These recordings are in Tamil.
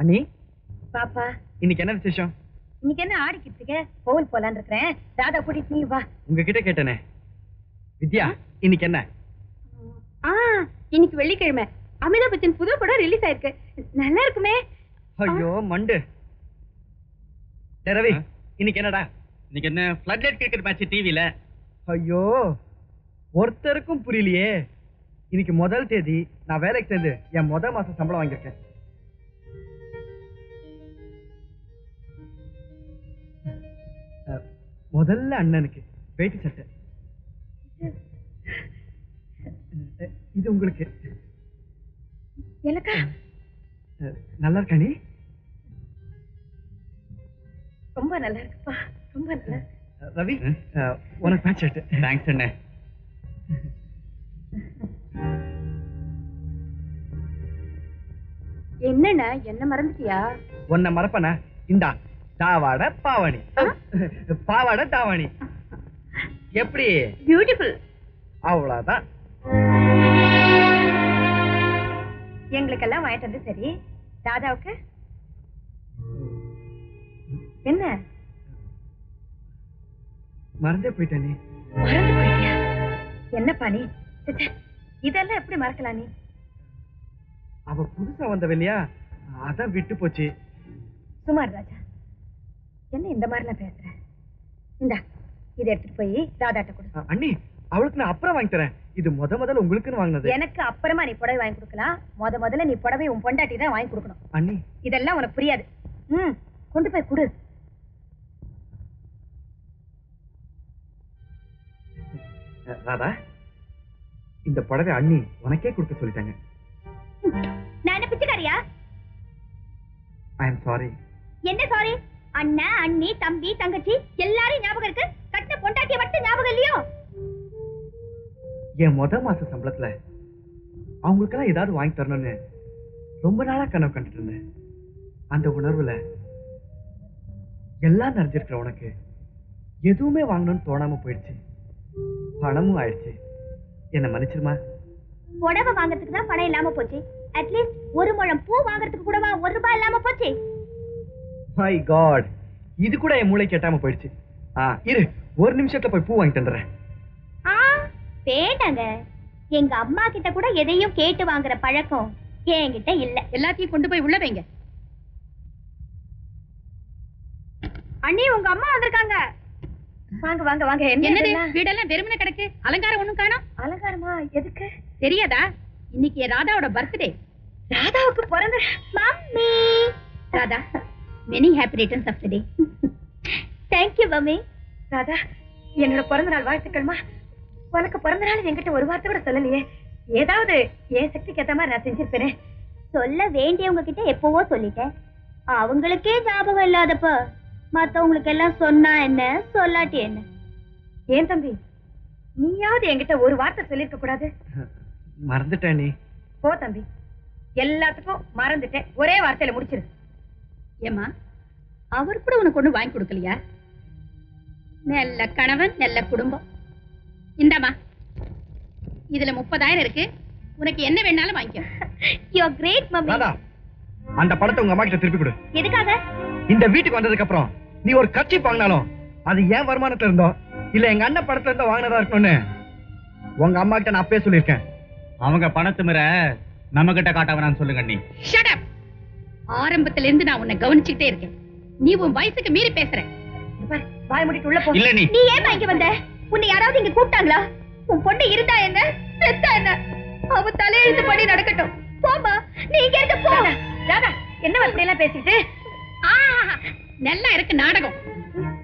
அண்ணி? பாப்பா. இன்னைக்கு என்ன விசேஷம்? இன்னைக்கு என்ன ஆடிக்கிட்டு இருக்க? கோவில் போலான்னு இருக்கிறேன். ராதா கூட்டிட்டு நீ வா. உங்ககிட்ட கேட்டேனே. வித்யா இன்னைக்கு என்ன? ஆ இன்னைக்கு வெள்ளிக்கிழமை. அமிதாப் பச்சன் புது படம் ரிலீஸ் ஆயிருக்கு. நல்லா இருக்குமே. ஐயோ மண்டு. ரவி இன்னைக்கு என்னடா? இன்னைக்கு என்ன ஃபிளட் லைட் கிரிக்கெட் மேட்ச் டிவில ஐயோ ஒருத்தருக்கும் புரியலையே. இன்னைக்கு முதல் தேதி நான் வேலைக்கு சேர்ந்து என் முத மாசம் சம்பளம் வாங்கியிருக்கேன். முதல்ல அண்ணனுக்கு வேட்டி சட்டை. இது உங்களுக்கு. எனக்கா? நல்லா இருக்கா நீ? ரொம்ப நல்லா இருக்குப்பா ரொம்ப நல்லா இருக்கு. ரவி உனக்கு பேண்ட் ஷர்ட் தேங்க்ஸ் அண்ணே. என்னண்ணா என்ன மறந்துட்டியா? உன்னை மறப்பனா இந்தா. தாவாட பாவாணி. பாவாட தாவாணி. எப்படி? பியூட்டிஃபுல் அவ்வளவுதான். எங்களுக்கெல்லாம் வாங்கிட்டு வந்து சரி. ராதாவுக்கு என்ன? மறந்தே போயிட்டேன் மறந்து போயிட்டியா? என்னப்பா நீ? இதெல்லாம் எப்படி மறக்கலாம் நீ? அவ புதுசா வந்தவ இல்லையா? அதான் விட்டு போச்சு. சுமார் ராஜா. என்ன இந்த மாதிரிலாம் பேசுற? இந்தா இதை எடுத்துட்டு போய் ராதாட்ட கொடு. அண்ணி அவளுக்கு நான் அப்புறம் வாங்கி தரேன். இது முத முதல்ல உங்களுக்குன்னு வாங்கினது. எனக்கு அப்புறமா நீ புடவை வாங்கி கொடுக்கலாம் முத முதல்ல நீ புடவை உன் பொண்டாட்டி தான் வாங்கி கொடுக்கணும். அண்ணி. இதெல்லாம் உனக்கு புரியாது. ம் கொண்டு போய் கொடு. ராதா இந்த புடவை அண்ணி உனக்கே கொடுக்க சொல்லிட்டாங்க. நான் என்ன பிச்சைக்காரியா? ஐ எம் சாரி என்ன சாரி அண்ணன் அண்ணி தம்பி தங்கச்சி எல்லாரும் ஞாபகம் இருக்கு. கட்ட பொண்டாட்டிய மட்டும் ஞாபகம் இல்லையோ? என் முத மாச சம்பளத்துல அவங்களுக்கெல்லாம் ஏதாவது வாங்கி தரணும்னு ரொம்ப நாளா கனவு கண்டுட்டு இருந்தேன். அந்த உணர்வுல எல்லாம் நிறைஞ்சிருக்கிற உனக்கு எதுவுமே வாங்கணும்னு தோணாம போயிடுச்சு. பணமும் ஆயிடுச்சு. என்ன மன்னிச்சிருமா? புடவை வாங்குறதுக்கு தான் பணம் இல்லாம போச்சு. அட்லீஸ்ட் ஒரு முழம் பூ வாங்குறதுக்கு கூடவா ஒரு ரூபாய் இல்லாம போச்சு? மை காட் இது கூட என் மூளை கெட்டாம போயிடுச்சு. இரு ஒரு நிமிஷத்துல போய் பூ வாங்கி தந்துடுறேன் வேண்டாங்க. எங்க அம்மா கிட்ட கூட எதையும் கேட்டு வாங்குற பழக்கம் என்கிட்ட இல்ல. எல்லாத்தையும் கொண்டு போய் உள்ள வைங்க. அண்ணி உங்க அம்மா வந்திருக்காங்க. வாங்க வாங்க வாங்க. என்னது? வீடெல்லாம் வெறுமனே கிடக்கு. அலங்காரம் ஒண்ணும் காணோம். அலங்காரமா? எதுக்கு? தெரியாதா? இன்னைக்கு ராதாவோட பர்த்டே ராதாவுக்கு பிறந்த mummy! Radha many happy returns of the day thank you mummy Radha என்னோட பிறந்த நாள் வாழ்த்துக்கள்மா? உனக்கு பிறந்த நாள் என்கிட்ட ஒரு வார்த்தை கூட சொல்லலையே. ஏதாவது என் சக்திக்கு ஏத்த மாதிரி நான் செஞ்சிருப்பேனே? சொல்ல வேண்டியவங்க கிட்ட எப்பவோ சொல்லிட்டேன். அவங்களுக்கே ஞாபகம் இல்லாதப்ப மத்தவங்களுக்கு எல்லாம் சொன்னா என்ன சொல்லாட்டி என்ன? ஏன் தம்பி நீயாவது என்கிட்ட ஒரு வார்த்தை சொல்லிருக்க கூடாது? மறந்துட்டேன். நீ போ தம்பி எல்லாத்துக்கும் மறந்துட்டேன். ஒரே வார்த்தையில முடிச்சிரு. ஏமா அவர் கூட உனக்கு ஒண்ணு வாங்கி கொடுக்கலையா? நல்ல கணவன் நல்ல குடும்பம். இந்தாம்மா இதுல முப்பதாயிரம் இருக்கு. உனக்கு என்ன வேணாலும் வாங்கிக்கோ. யூ ஆர் கிரேட் மம்மி அந்த பணத்தை உங்க அம்மா கிட்ட திருப்பி கொடு. எதுக்காக? இந்த வீட்டுக்கு வந்ததுக்கு அப்புறம் நீ ஒரு கட்சி வாங்கினாலும் அது ஏன் வருமானத்துல இருந்தோ இல்ல எங்க அண்ணன் படத்துல இருந்தோ வாங்கினதா இருக்கணும்னு உங்க அம்மா கிட்ட நான் அப்பயே சொல்லியிருக்கேன். அவங்க பணத்து மிர நம்ம கிட்ட காட்ட வேணாம்னு சொல்லுங்க அண்ணி. ஷட் அப் ஆரம்பத்துல இருந்து நான் உன்னை கவனிச்சுட்டே இருக்கேன். நீ உன் வயசுக்கு மீறி பேசுற. பாரு, வாய் மூடிட்டு உள்ள போ. இல்ல நீ. நீ ஏன் இங்க வந்த? உன்னை யாராவது இங்க கூப்பிட்டாங்களா? உன் பொண்ணு இருந்தா என்ன? செத்தா என்ன? அவ தலையெழுத்து படி நடக்கட்டும். போமா நீ இங்க இருக்க போ. ராதா என்ன இப்படி எல்லாம் பேசிட்டு ஆ, நல்லா இருக்கு நாடகம்.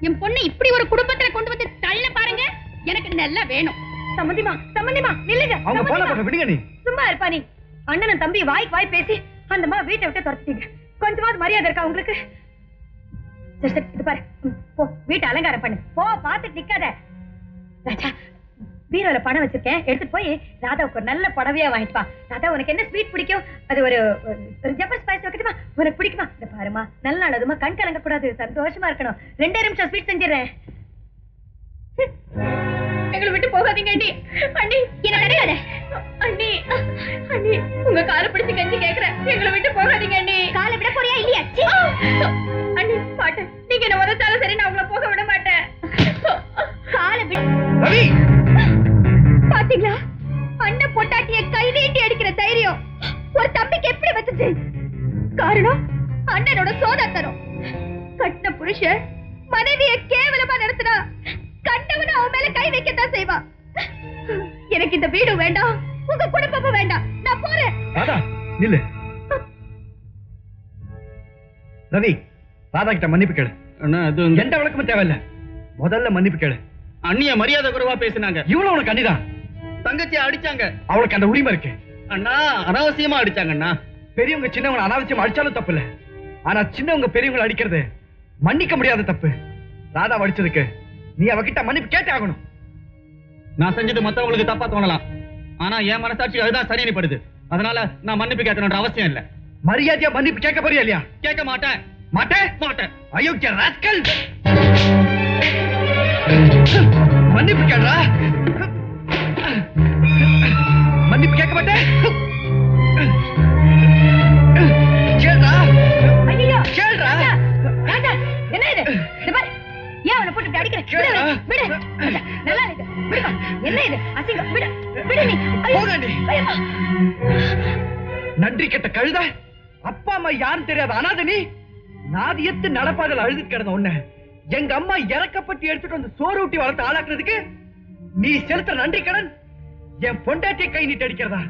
என் பொண்ணு இப்படி ஒரு குடும்பத்துல கொண்டு வந்து தள்ள பாருங்க எனக்கு நல்லா வேணும். சம்மந்திமா சம்மந்திமா நில்லுங்க அவங்க போன விடுங்க நீ. சும்மா இருப்பா நீ. அண்ணனும் தம்பி வாய்க்கு வாய் பேசி அந்த அம்மா வீட்டை விட்டு துரத்திட்டீங்க. கொஞ்சமாவது மரியாதை இருக்கா உங்களுக்கு? சரி சரி இது பாரு. போ. வீட்டை அலங்காரம் பண்ணு. போ பார்த்துட்டு நிக்காத. ராஜா பீரோல பணம் வச்சிருக்கேன். எடுத்துட்டு போய் ராதாவுக்கு ஒரு நல்ல புடவையா வாங்கிட்டு வா. ராதா உனக்கு என்ன ஸ்வீட் பிடிக்கும்? அது ஒரு ஒரு- ஜப்பர் ஸ்பைஸ் வைக்கட்டுமா? உனக்கு பிடிக்குமா? இந்த பாருமா நல்ல நாள் அதுமா. கண் கலங்க கூடாது சந்தோஷமா இருக்கணும். ரெண்டே நிமிஷம் ஸ்வீட் செஞ்சிடறேன். எங்களை விட்டு போகாதீங்க அண்ணி. அண்ணி என்ன கிடையாது அண்ணி எங்களை விட்டு போகாதீங்க காலை விட போறியா இல்லையா சரி நான் உங்களை போக விட மாட்டேன். காலை அண்ணன் பொட்டாட்டிய கை நீட்டி தைரியம். ஒரு தம்பிக்கு எப்படி வந்துச்சு காரணம் அண்ணனோட சோதத்தனம். கட்டின புருஷன் மனைவியை கேவலமா நடத்தினா இந்த வீடு வேண்டாம். உங்க குடும்பமும் வேண்டாம். நான் போறேன். ராதா நில்லு. ரவி ராதா கிட்ட மன்னிப்பு கேளு. அண்ணா அது வந்து எந்த விளக்கமும் தேவையில்ல. முதல்ல மன்னிப்பு கேளு. அண்ணிய மரியாதை குறைவா பேசினாங்க. இவ்வளவு உனக்கு அண்ணிதான். தங்கச்சியை அடிச்சாங்க. அவளுக்கு அந்த உரிமை இருக்கு. அண்ணா அனாவசியமா அடிச்சாங்க அண்ணா. பெரியவங்க சின்னவங்க அனாவசியம் அடிச்சாலும் தப்பு இல்ல. ஆனா சின்னவங்க பெரியவங்களை அடிக்கிறது மன்னிக்க முடியாத தப்பு. ராதா அடிச்சதுக்கு நீ அவகிட்ட மன்னிப்பு கேட்டே ஆகணும். நான் செஞ்சது மத்தவங்களுக்கு தப்பா தோணலாம். ஆனா என் மனசாட்சி அதுதான் சரின்னு படுது அதனால நான் மன்னிப்பு கேட்கணுன்ற அவசியம் இல்ல. மரியாதையா மன்னிப்பு கேட்க போறியா இல்லையா? கேட்க மாட்டேன். மாட்டேன்? மாட்டேன். அயோக்கிய ராஸ்கல் மன்னிப்பு கேடுறா மன்னிப்பு கேட்க மாட்டேன்? கேள்றா? ஐயோ கேள்றா? ராஜா என்ன இது? இந்த பாரு ஏன் அவனை போட்டு இப்படி அடிக்கிற? விடு, நல்லா என்ன இது? அசிங்கம். விடு விடு நீ. ஐயோ, போகாண்டி. ஐயோ. நன்றி கெட்ட கழுத. அப்பா அம்மா யாரும் தெரியாத அனாதை நீ? நாதியத்து நடப்பாதல் அழுதுட்டு கிடந்த உன்ன. எங்க அம்மா இறக்கப்பட்டு எடுத்துட்டு வந்து சோறு ஊட்டி வளர்த்து ஆளாக்குனதுக்கு நீ செலுத்த நன்றி கடன் என் பொண்டாட்டிய கை நீட்டு அடிக்கிறதா?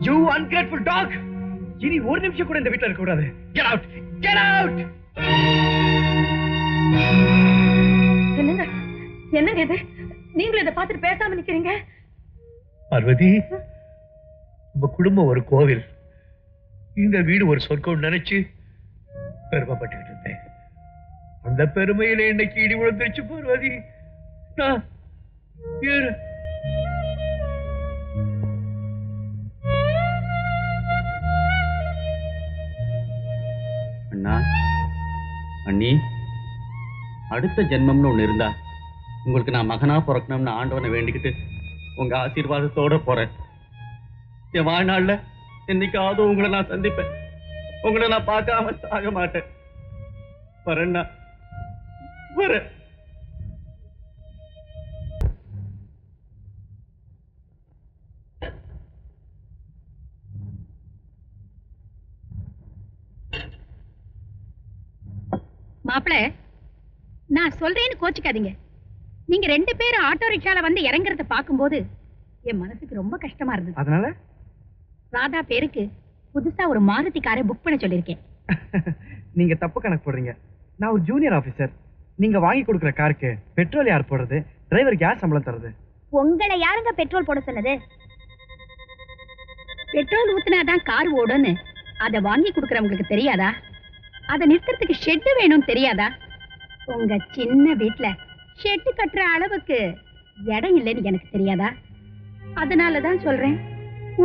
யூ அன்கிரேட்ஃபுல் டாக் இனி ஒரு நிமிஷம் கூட இந்த வீட்டுல இருக்க கூடாது கெட் அவுட் கெட் அவுட் என்னங்க? என்னங்க இது? நீங்களும் இதை பார்த்துட்டு பேசாம நிக்கிறீங்க? பார்வதி நம்ம குடும்பம் ஒரு கோவில். இந்த வீடு ஒரு சொர்க்கம் நினைச்சு பெருமைப்பட்டுக்கிட்டு இருந்தேன். அந்த பெருமையில இன்னைக்கு இடி விழுந்துருச்சு பார்வதி. நான். அண்ணா அண்ணி அடுத்த ஜென்மம்னு ஒண்ணு இருந்தா? உங்களுக்கு நான் மகனா பிறக்கணும்னு ஆண்டவனை வேண்டிக்கிட்டு உங்க ஆசீர்வாதத்தோட போறேன். என் வாழ்நாள்ல என்னைக்காவது உங்களை நான் சந்திப்பேன். உங்களை நான் பார்க்காம சாக மாட்டேன். வரேன்னா வரேன். மாப்பிள நான் சொல்றேன்னு கோச்சுக்காதீங்க. நீங்க ரெண்டு பேரும் ஆட்டோ ரிக்ஷால வந்து இறங்குறத பார்க்கும்போது என் மனசுக்கு ரொம்ப கஷ்டமா இருந்தது. அதனால? ராதா பேருக்கு புதுசா ஒரு மாருதி காரை புக் பண்ண சொல்லியிருக்கேன். நீங்க தப்பு கணக்கு போடுறீங்க. நான் ஒரு ஜூனியர் ஆபீசர் நீங்க வாங்கி கொடுக்குற காருக்கு பெட்ரோல் யார் போடுறது? டிரைவருக்கு யார் சம்பளம் தருது உங்களை யாருங்க பெட்ரோல் போட சொன்னது? பெட்ரோல் ஊத்துனாதான் கார் ஓடும்னு அதை வாங்கி கொடுக்கறவங்களுக்கு தெரியாதா? அதை நிறுத்துறதுக்கு ஷெட்டு வேணும் தெரியாதா? உங்க சின்ன வீட்ல ஷெட்டு கட்டுற அளவுக்கு இடம் இல்லைன்னு எனக்கு தெரியாதா? அதனாலதான் சொல்றேன்.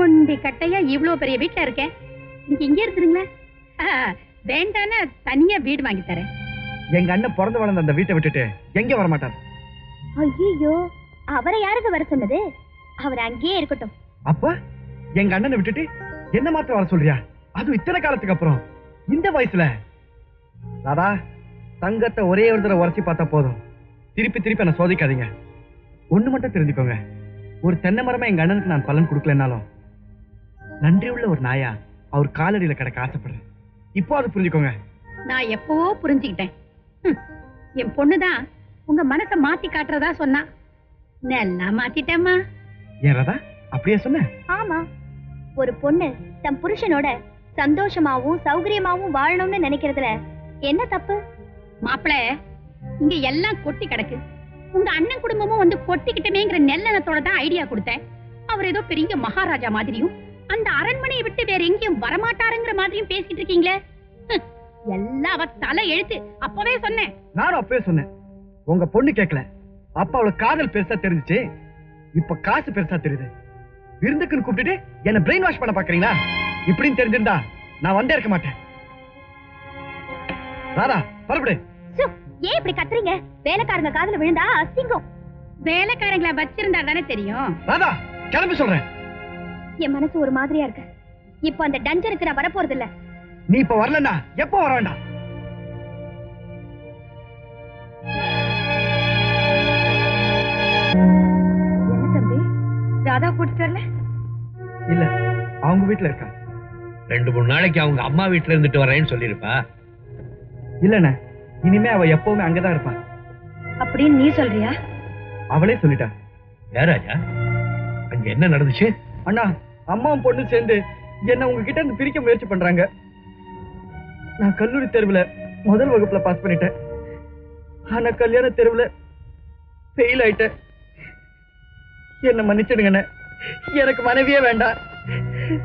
ஒண்டி கட்டையா இவ்ளோ பெரிய வீட்ல இருக்கேன். நீங்க இங்கே இருந்துருங்களேன். வேண்டான தனியா வீடு வாங்கி தரேன். எங்க அண்ணன் பிறந்து வளர்ந்த அந்த வீட்டை விட்டுட்டு எங்க வர மாட்டார் ஐயோ அவரை யாருங்க வர சொன்னது? அவர் அங்கேயே இருக்கட்டும். அப்ப எங்க அண்ணனை விட்டுட்டு என்ன மாத்திரம் வர சொல்றியா? அது இத்தனை காலத்துக்கு அப்புறம். இந்த வயசுல. ராதா தங்கத்தை ஒரே ஒரு தடவை உரைச்சி பார்த்தா போதும். திருப்பி திருப்பி என்ன சோதிக்காதீங்க. ஒண்ணு மட்டும் தெரிஞ்சுக்கோங்க. ஒரு தென்னை மரமா எங்க அண்ணனுக்கு நான் பலன் கொடுக்கலனாலும் நன்றி உள்ள ஒரு நாயா அவர் காலடியில கிடக்க ஆசைப்படுறேன். இப்போ அது புரிஞ்சுக்கோங்க. நான் எப்பவோ புரிஞ்சுக்கிட்டேன். என் பொண்ணுதான் உங்க மனசை மாத்தி காட்டுறதா சொன்னா. நல்லா மாத்திட்டேம்மா. ஏன் ராதா? அப்படியே சொன்ன? ஆமா. ஒரு பொண்ணு தன் புருஷனோட சந்தோஷமாவும் சௌகரியமாவும் வாழணும்னு நினைக்கிறதுல என்ன தப்பு? மாப்பிள இங்க எல்லாம் கொட்டி கிடக்கு. உங்க அண்ணன் குடும்பமும் வந்து கொட்டிக்கிட்டமேங்கிற நெல்லனத்தோட தான் ஐடியா கொடுத்தேன். அவர் ஏதோ பெரிய மகாராஜா மாதிரியும் அந்த அரண்மனையை விட்டு வேற எங்கேயும் வரமாட்டாருங்கிற மாதிரியும் பேசிட்டு இருக்கீங்களே? எல்லாம் அவ தலை எழுத்து. அப்பவே சொன்னேன். நானும் அப்பவே சொன்னேன். உங்க பொண்ணு கேட்கல அப்ப அவளுக்கு காதல் பெருசா தெரிஞ்சுச்சு. இப்ப காசு பெருசா தெரியுது. விருந்துக்குன்னு கூப்பிட்டுட்டு என்ன பிரெயின் வாஷ் பண்ண பாக்குறீங்களா? இப்படின்னு தெரிஞ்சிருந்தா நான் வந்தே இருக்க மாட்டேன். ராதா பரப்படு ஏன் இப்படி கத்துறீங்க? வேலைக்காரங்க காதுல விழுந்தா அசிங்கம். வேலைக்காரங்களை வச்சிருந்தா தானே தெரியும். ராதா கிளம்பி சொல்றேன். என் மனசு ஒரு மாதிரியா இருக்கு. இப்போ அந்த டஞ்சருக்கு நான் வரப்போறது இல்ல நீ இப்ப வரலன்னா எப்போ வர வேண்டாம்? என்ன தம்பி? ராதா கூட்டிட்டு வரல? இல்ல அவங்க வீட்டுல இருக்கா ரெண்டு மூணு நாளைக்கு அவங்க அம்மா வீட்டுல இருந்துட்டு வரேன்னு சொல்லியிருப்பா. இல்லண்ணே இனிமே அவ எப்பவுமே அங்கதான் இருப்பா. அப்படின்னு நீ சொல்றியா? அவளே சொல்லிட்டா. ஏன் ராஜா? அங்க என்ன நடந்துச்சு? அண்ணா அம்மாவும் பொண்ணு சேர்ந்து என்ன உங்ககிட்ட இருந்து பிரிக்க முயற்சி பண்றாங்க. நான் கல்லூரி தேர்வுல முதல் வகுப்புல பாஸ் பண்ணிட்டேன். ஆனா கல்யாண தேர்வுல ஃபெயில் ஆயிட்டேன். என்ன மன்னிச்சிடுங்கண்ணே. எனக்கு மனைவியே வேண்டாம்.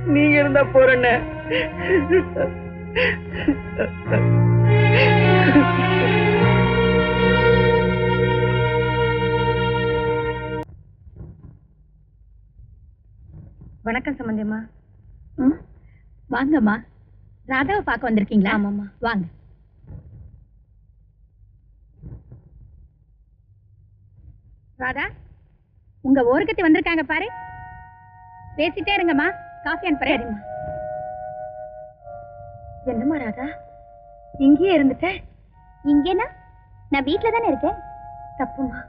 நீங்க இருந்தா போறண்ணே. வணக்கம் சம்பந்தியம்மா. ம், வாங்கம்மா. ராதாவை பார்க்க வந்திருக்கீங்களா? ஆமாம்மா. வாங்க. ராதா உங்க ஓரகத்தி வந்திருக்காங்க பாரு. பேசிட்டே இருங்கம்மா. காஃபி அனுப்புறேன் என்னம்மா ராதா? இங்கேயே இருந்துட்டேன் இங்கேனா? நான் வீட்ல தானே இருக்கேன். தப்புமா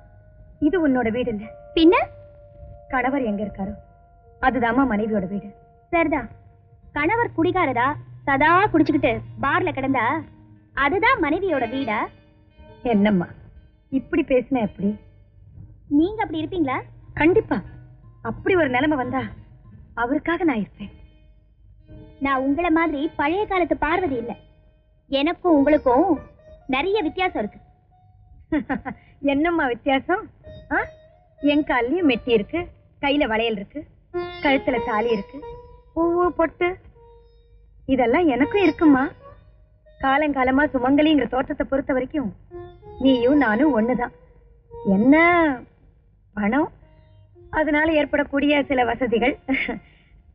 இது உன்னோட வீடு இல்ல. பின்ன? கணவர் எங்க இருக்காரோ? அதுதாம்மா மனைவியோட வீடு. சரிதான் கணவர் குடிகாரரா? சதா குடிச்சுக்கிட்டு பார்ல கிடந்தா? அதுதான் மனைவியோட வீடா? என்னம்மா? இப்படி பேசினா எப்படி? நீங்க அப்படி இருப்பீங்களா? கண்டிப்பா. அப்படி ஒரு நிலைமை வந்தா அவருக்காக நான் இருப்பேன். நான் உங்களை மாதிரி பழைய காலத்து பார்வதி இல்ல. எனக்கும் உங்களுக்கும் நிறைய வித்தியாசம் இருக்கு. என்னம்மா வித்தியாசம்? என் கால்லயும் மெட்டி இருக்கு. கையில வளையல் இருக்கு. கழுத்துல தாலி இருக்கு. பூவு பொட்டு. இதெல்லாம் எனக்கும் இருக்குமா காலங்காலமா சுமங்கலிங்கிற தோற்றத்தை பொறுத்த வரைக்கும் நீயும் நானும் ஒண்ணுதான். என்ன? பணம்? அதனால ஏற்படக்கூடிய சில வசதிகள்.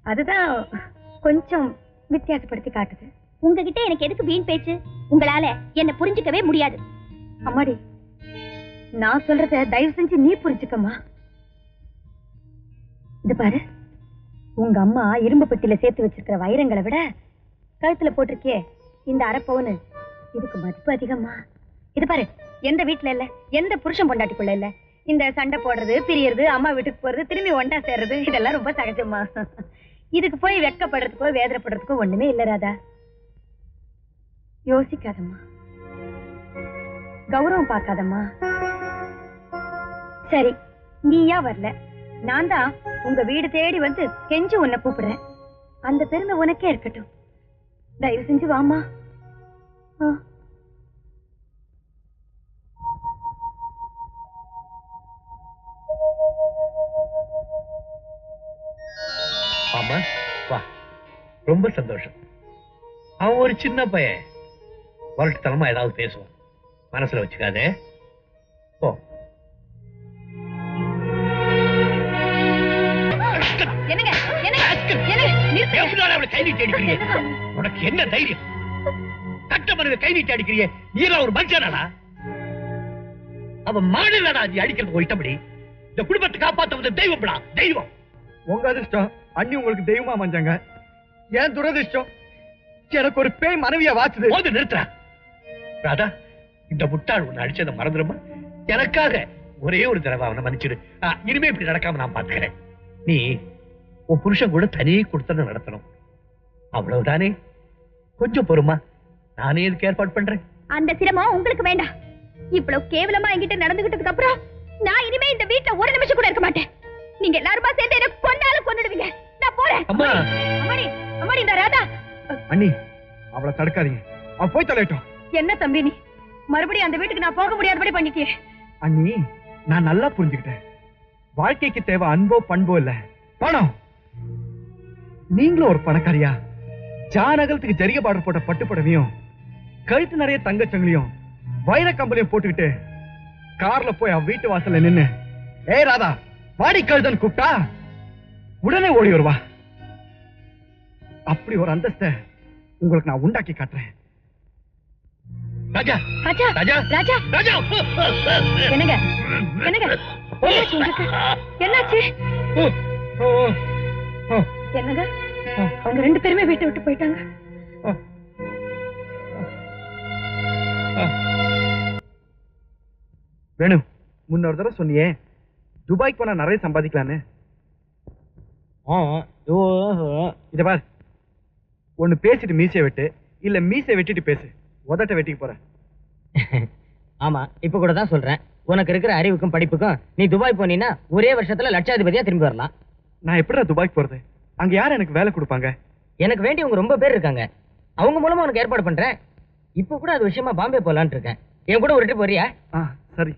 அதுதான் கொஞ்சம் வித்தியாசப்படுத்தி காட்டுது. உங்ககிட்ட எனக்கு எதுக்கு வீண் பேச்சு? உங்களால என்ன புரிஞ்சுக்கவே முடியாது. அம்மாடி நான் சொல்றத தயவு செஞ்சு நீ புரிஞ்சுக்கம்மா. இது பாரு. உங்க அம்மா இரும்பு பெட்டியில சேர்த்து வச்சிருக்கிற வைரங்களை விட கழுத்துல போட்டிருக்கியே இந்த அரை இதுக்கு மதிப்பு அதிகமா இது பாரு எந்த வீட்டுல இல்ல எந்த புருஷன் பொண்டாட்டிக்குள்ள இல்ல. இந்த சண்டை போடுறது பிரியறது அம்மா வீட்டுக்கு போறது திரும்பி ஒண்டா சேர்றது இதெல்லாம் ரொம்ப சகஜமா இதுக்கு போய் வெக்கப்படுறதுக்கோ வேதனைப்படுறதுக்கோ ஒண்ணுமே இல்ல ராதா. யோசிக்காதம்மா. கௌரவம் பார்க்காதம்மா. சரி நீயா வரல. நான் தான் உங்க வீடு தேடி வந்து கெஞ்சி உன்னை கூப்பிடுறேன். அந்த பெருமை உனக்கே இருக்கட்டும். தயவு செஞ்சு வாமா ஆமா வா. ரொம்ப சந்தோஷம். அவன் ஒரு சின்ன பையன். வரட்டுத்தனமா ஏதாவது பேசுவான். மனசுல வச்சுக்காதே. போ. அவளை கை நீட்டி உனக்கு என்ன தைரியம்? கட்ட கை நீட்டி அடிக்கிறியே நீலாம் ஒரு மனுஷனாடா அவன் நீ அடிக்கிறது இந்த குடும்பத்தை காப்பாத்த வந்த தெய்வம்டா. தெய்வம். உங்க அதிர்ஷ்டம் அண்ணி உங்களுக்கு தெய்வமா மஞ்சாங்க ஏன் துரதிர்ஷ்டம் எனக்கு ஒரு பேய் மனைவியா வாச்சுது. போது நிறுத்துற. ராதா இந்த முட்டாள் உன்னை அடிச்சதை மறந்துடுமா? எனக்காக ஒரே ஒரு தடவை அவனை மன்னிச்சிடு. இனிமே இப்படி நடக்காம நான் பாத்துக்கிறேன். நீ உன் புருஷன் கூட தனி கொடுத்தன நடத்தணும். அவ்வளவுதானே? கொஞ்சம் பொறுமா. நானே இதுக்கு ஏற்பாடு பண்றேன். அந்த சிரமம் உங்களுக்கு வேண்டாம். இவ்வளவு கேவலமா என்கிட்ட நடந்துகிட்டதுக்கு அப்புறம் நான் இனிமே இந்த வீட்ல ஒரு நிமிஷம் கூட இருக்க மாட்டேன். நீங்க எல்லாருமா சேர்ந்து என்ன கொன்னாலும் கொன்னுடுவீங்க. நான் போறேன். அம்மா! அம்மாடி அம்மாடி இந்த ராதா. அண்ணி அவளை தடுக்காதீங்க. அவ போய் தொலையட்டும். என்ன தம்பி நீ? மறுபடியும் அந்த வீட்டுக்கு நான் போக முடியாதபடி பண்ணிட்டியே. அண்ணி நான் நல்லா புரிஞ்சுக்கிட்டேன். வாழ்க்கைக்கு தேவை அன்போ பண்போ இல்ல. பணம் நீங்களும் ஒரு பணக்காரியா? ஜானகலத்துக்கு ஜரிக பார்டர் போட்ட பட்டு புடவையும் கழுத்து நிறைய தங்கச்சங்கிலியும் வைர கம்பளியும் போட்டுக்கிட்டு கார்ல போய் அவ வீட்டு வாசல்ல நின்னு ஏய் ராதா வாடி கழுதன் கூப்பிட்டா? உடனே ஓடி வருவா. அப்படி ஒரு அந்தஸ்தை உங்களுக்கு நான் உண்டாக்கி காட்டுறேன். ராஜா! ராஜா! ராஜா! ராஜா! ராஜா! என்னங்க? என்னங்க? என்னாச்சு என்னங்க? அவங்க ரெண்டு பேருமே வீட்டை விட்டு போயிட்டாங்க. வேணு முன்னொரு தடவை சொன்னியே துபாய்க்கு போனா நிறைய சம்பாதிக்கலான்னு இத பார். ஒன்னு பேசிட்டு மீசைய வெட்டு இல்ல மீசைய வெட்டிட்டு பேசு. உதட்ட வெட்டிக்கு போறேன். ஆமா இப்ப கூட தான் சொல்றேன். உனக்கு இருக்கிற அறிவுக்கும் படிப்புக்கும் நீ துபாய் போனீன்னா ஒரே வருஷத்துல லட்சாதிபதியா திரும்பி வரலாம். நான் எப்படிடா துபாய்க்கு போறது? அங்க யார் எனக்கு வேலை கொடுப்பாங்க? எனக்கு வேண்டியவங்க ரொம்ப பேர் இருக்காங்க. அவங்க மூலமா உனக்கு ஏற்பாடு பண்றேன். இப்ப கூட அது விஷயமா பாம்பே போலான்னு இருக்கேன். என் கூட ஒரு trip வரியா ஆ சரி.